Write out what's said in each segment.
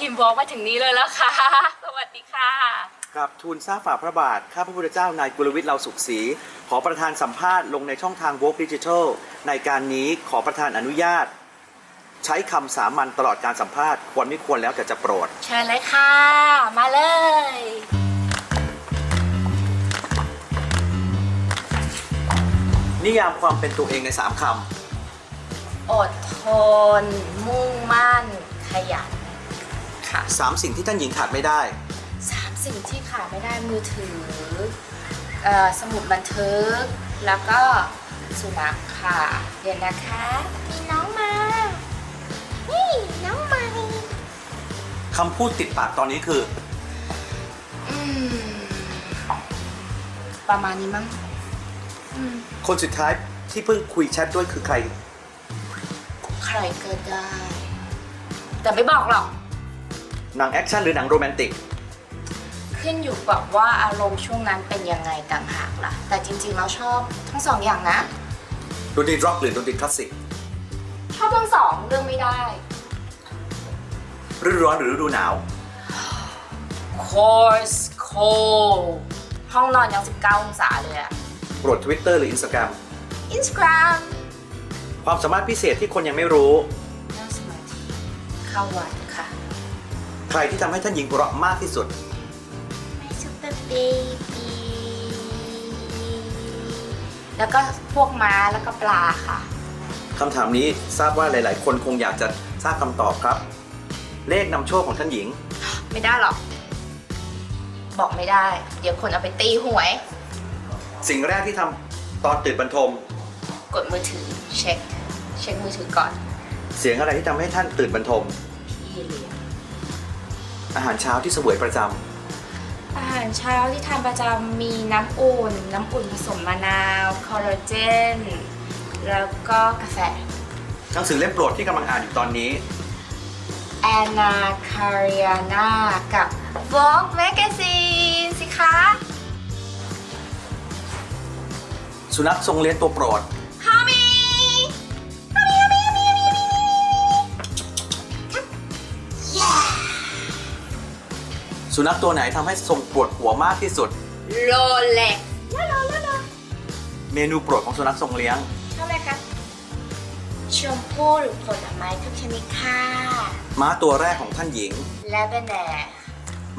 ทีมวอล์กมาถึงนี้เลยแล้วค่ะ สวัสดีค่ะ กับทูลทราบฝ่าพระบาท ข้าพระพุทธเจ้านายกุลวิทย์เราสุขศรีขอประธานสัมภาษณ์ลงในช่องทาง w o k Digital ในการนี้ขอประธานอนุญาต ใช้คำสามัญตลอดการสัมภาษณ์ควรไม่ควรแล้วแต่จะโปรด เชิญเลยค่ะ มาเลย นิยามความเป็นตัวเองใน3คอดทน มุ่งมั่น ขยัน ค่ะำสามสิ่งที่ท่านหญิงขาดไม่ได้ สามสิ่งที่ขาดไม่ได้มือถือเอ่อสมุดบันทึก แล้วก็สุนัขค่ะเดี๋ยวนะคะ มีน้องมา นี่น้องใหม่คำพูดติดปากตอนนี้คือ อืมประมาณนี้มั้งอืมคนสุดท้ายที่เพิ่งคุยแชทด้วยคือใคร ใครก็ได้ แต่ไม่บอกหรอก หนังแอคชั่นหรือหนังโรแมนติก ขึ้นอยู่กับว่าอารมณ์ช่วงนั้นเป็นยังไงต่างหากล่ะ แต่จริงๆเราชอบทั้งสองอย่างนะ ดนตรีร็อกหรือดนตรีคลาสสิกชอบทั้งสองเรื่องไม่ได้ ฤดูร้อนหรือฤดูหนาว course cold ห้องนอนยัง 19 องศาเลยอะ โปรด Twitter หรือ Instagram Instagram ความสามารถพิเศษที่คนยังไม่รู้ นั่งสมาธิเข้าวัดค่ะ ใครที่ทำให้ท่านหญิงหัวเราะมากที่สุด My super baby แล้วก็พวกม้าแล้วก็ปลาค่ะ คำถามนี้ทราบว่าหลาย ๆ คนคงอยากจะทราบคำตอบครับ เลขนำโชคของท่านหญิง ไม่ได้หรอก บอกไม่ได้ เดี๋ยวคนเอาไปตีหวย สิ่งแรกที่ทำตอนตื่นบรรทม กดมือถือเช็ค เช็คมือถือก่อน เสียงอะไรที่ทำให้ท่านตื่นบรรทม พี่เลี้ยง อาหารเช้าที่เสวยประจอาหารเช้าที่ทานประจำมีน้ำอุ่น น้ำอุ่นผสมมะนาว คอลลาเจน แล้วก็กาแฟำหนังสือเล่มโปรดที่กำลังอ่านอยู่ตอนนี้ แอนนาคาริอานากับ Vogue Magazine สิคะ สุนัขทรงเลี้ยงตัวโปรด สุนัขตัวไหนทำให้ทรงปวดหัวมากที่สุด โรเล็กลาลาลาลาเมนูโปรดของสุนัขทรงเลี้ยงชอบไหมคะชมพู่หรือผลไม้ทุกชนิดค่ะม้าตัวแรกของท่านหญิง และเป็นแหน่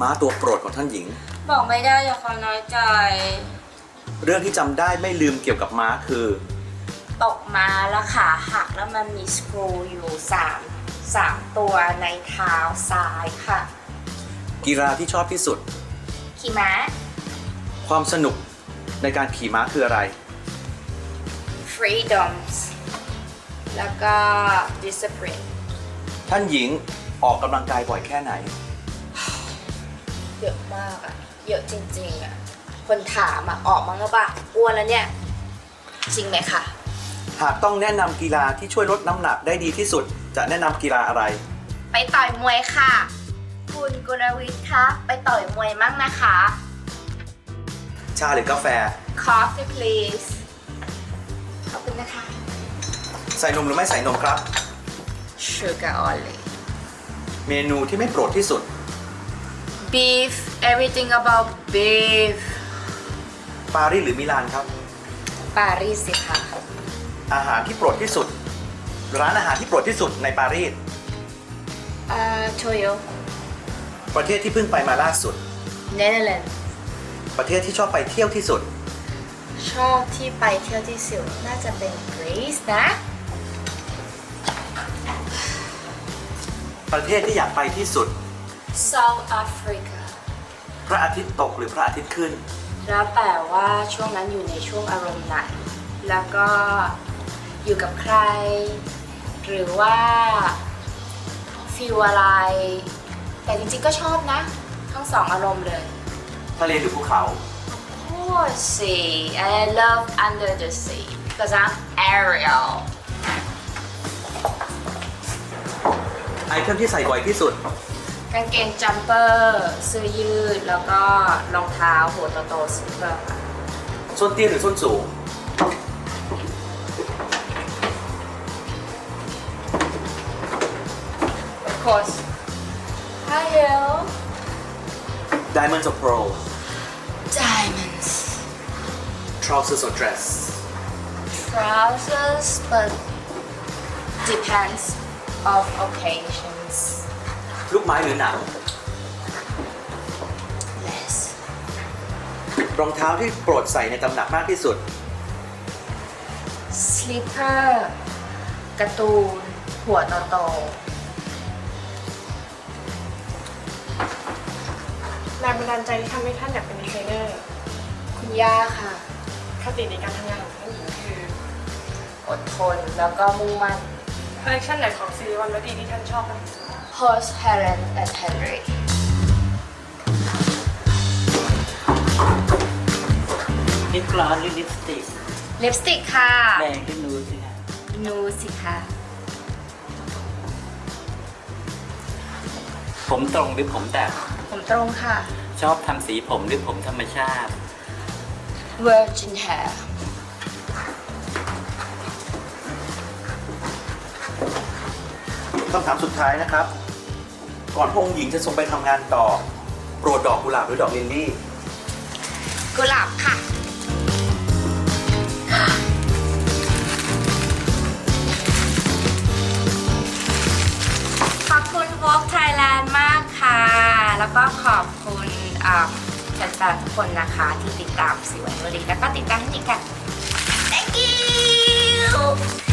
ม้าตัวโปรดของท่านหญิง บอกไม่ได้อย่าคอยน้อยใจ เรื่องที่จำได้ไม่ลืมเกี่ยวกับม้าคือ ตกมาแล้วขาหักแล้วมันมีสกรูอยู่สามสามตัวในเท้าซ้ายค่ะ กีฬาที่ชอบที่สุด ขี่ม้า ความสนุกในการขี่ม้าคืออะไร freedoms แล้วก็ discipline ท่านหญิงออกกำลังกายบ่อยแค่ไหน เยอะมากอะเยอะจริงๆอะคนถามอะออกมั้งหรือเปล่าอ้วนแล้วเนี่ย จริงไหมคะ หากต้องแนะนำกีฬาที่ช่วยลดน้ำหนักได้ดีที่สุด จะแนะนำกีฬาอะไร ไปต่อยมวยค่ะ คุณกุลวิทย์คะไปต่อยมวยมั่งนะคะ ชาหรือกาแฟ coffee please ขอบคุณนะคะ ใส่นมหรือไม่ใส่นมครับ sugar only เมนูที่ไม่โปรดที่สุด beef everything about beef ปารีสหรือมิลานครับ ปารีสสิค่ะอาหารที่โปรดที่สุด ร้านอาหารที่โปรดที่สุดในปารีส เอ่อโตโย ประเทศที่เพิ่งไปมาล่าสุด เนเธอร์แลนด์ประเทศที่ชอบไปเที่ยวที่สุด ชอบที่ไปเที่ยวที่สุดน่าจะเป็นกรีซนะ ประเทศที่อยากไปที่สุด South Africa พระอาทิตย์ตกหรือพระอาทิตย์ขึ้น แล้วแต่ว่าช่วงนั้นอยู่ในช่วงอารมณ์ไหน แล้วก็อยู่กับใคร หรือว่าฟีลอะไร แต่จริงๆก็ชอบนะ ทั้งสองอารมณ์เลย ทะเลหรือภูเขา Oh, sea. And I love under the sea because I'm Ariel. ไอเทมที่ใส่บ่อยที่สุด กางเกงจัมเปอร์เสื้อยืดแล้วก็รองเท้าหัวโตๆสีเขียวค่ะส้นเตี้ยหรือส้นสูง Of course diamonds or pearl diamonds trousers or dress trousers but depends of occasions ลูกไม้หรือหนัง less รองเท้าที่โปรดใส่ในตำหนักมากที่สุด slipper การ์ตูน หัวโต แรงบันดาลใจที่ทำให้ท่านอยากเป็นดีไซเนอร์ๆคุณย่าค่ะ คติในการทำงานของท่านหญิงคืออดทนแล้วก็มุ่งมั่น คอลเลคชันไหนของซีรีส์วันวดีที่ท่านชอบมากที่สุด Horse Helen and Henry ลิปกลอสหรือลิปสติกลิปสติกค่ะ แดงขึ้นนูดสิคะนูสิค่ะ ผมตรงหรือผมแต่งผม ตรงค่ะ ชอบทำสีผมหรือผมธรรมชาติ Virgin Hair คำถามสุดท้ายนะครับ ก่อนพระองค์หญิงจะทรงไปทำงานต่อ โปรดดอกกุหลาบหรือดอกลิลลี่ กุหลาบค่ะ แล้วก็ขอบคุณแฟนๆทุกคนนะคะที่ติดตามสิวันวลีแล้วก็ติดตามที่นี่กัน Thank you